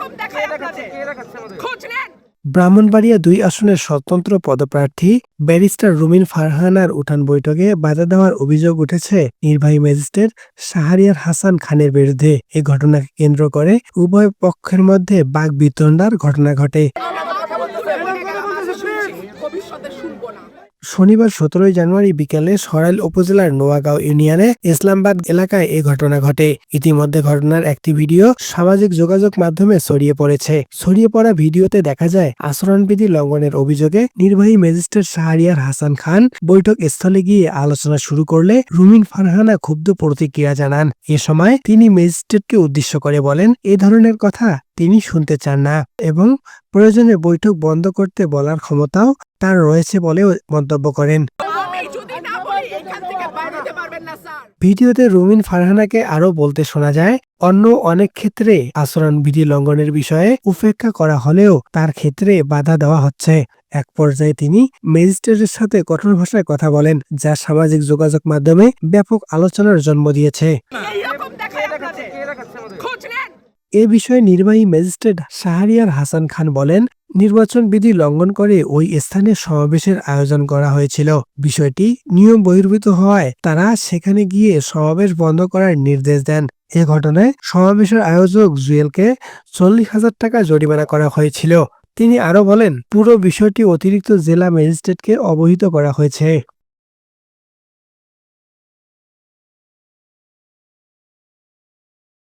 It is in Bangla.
এইরকম দেখায় আপনাদের খোঁজ নেন ব্রাহ্মণবাড়িয়া দুই আসনের স্বতন্ত্র পদপ্রার্থী ব্যারিস্টার রুমিন ফারহানার উঠান বৈঠকে বাধা দেওয়ার অভিযোগ উঠেছে নির্বাহী ম্যাজিস্ট্রেট শাহরিয়ার হাসান খানের বিরুদ্ধে এই ঘটনাকে কেন্দ্র করে উভয় পক্ষের মধ্যে বাঘ বিতণ্ডার ঘটনা ঘটে ভবিষ্যতে শুনব না শনিবার সতেরোই জানুয়ারি বিকেলে সরাইল উপজেলার নোয়াগাঁও ইউনিয়নে ইসলামবাদ এলাকায় এই ঘটনা ঘটে। ইতিমধ্যে ঘটনার একটি ভিডিও সামাজিক যোগাযোগ মাধ্যমে ছড়িয়ে পড়েছে। ছড়িয়ে পড়া ভিডিওতে দেখা যায়, আচরণবিধি লঙ্ঘনের অভিযোগে নির্বাহী ম্যাজিস্ট্রেট শাহরিয়ার হাসান খান বৈঠক স্থলে গিয়ে আলোচনা শুরু করলে রুমিন ফারহানা ক্ষুব্ধ প্রতিক্রিয়া জানান। এ সময় তিনি ম্যাজিস্ট্রেটকে উদ্দেশ্য করে বলেন, এ ধরনের কথা তিনি শুনতে চান না এবং প্রয়োজনে বৈঠক বন্ধ করতে বলার ক্ষমতাও তার রয়েছে বলেও মন্তব্য করেন। ভিডিওতে রুমিন ফারহানাকে আরও বলতে শোনা যায় অন্য অনেক ক্ষেত্রে আচরণবিধি লঙ্ঘনের বিষয়ে উপেক্ষা করা হলেও তার ক্ষেত্রে বাধা দেওয়া হচ্ছে। এক পর্যায়ে তিনি ম্যাজিস্ট্রেটের সাথে কঠোর ভাষায় কথা বলেন যা সামাজিক যোগাযোগ মাধ্যমে ব্যাপক আলোচনার জন্ম দিয়েছে এইরকম দেখায় আপনাদের খোঁজ নেন এ বিষয়ে নির্বাহী ম্যাজিস্ট্রেট শাহরিয়ার হাসান খান বলেন, নির্বাচন বিধি লঙ্ঘন করে ওই স্থানে সমাবেশের আয়োজন করা হয়েছিল। বিষয়টি নিয়ম বহির্ভূত হওয়ায় তারা সেখানে গিয়ে সমাবেশ বন্ধ করার নির্দেশ দেন। এ ঘটনায় সমাবেশের আয়োজক জুয়েলকে চল্লিশ হাজার টাকা জরিমানা করা হয়েছিল। তিনি আরও বলেন, পুরো বিষয়টি অতিরিক্ত জেলা ম্যাজিস্ট্রেটকে অবহিত করা হয়েছে।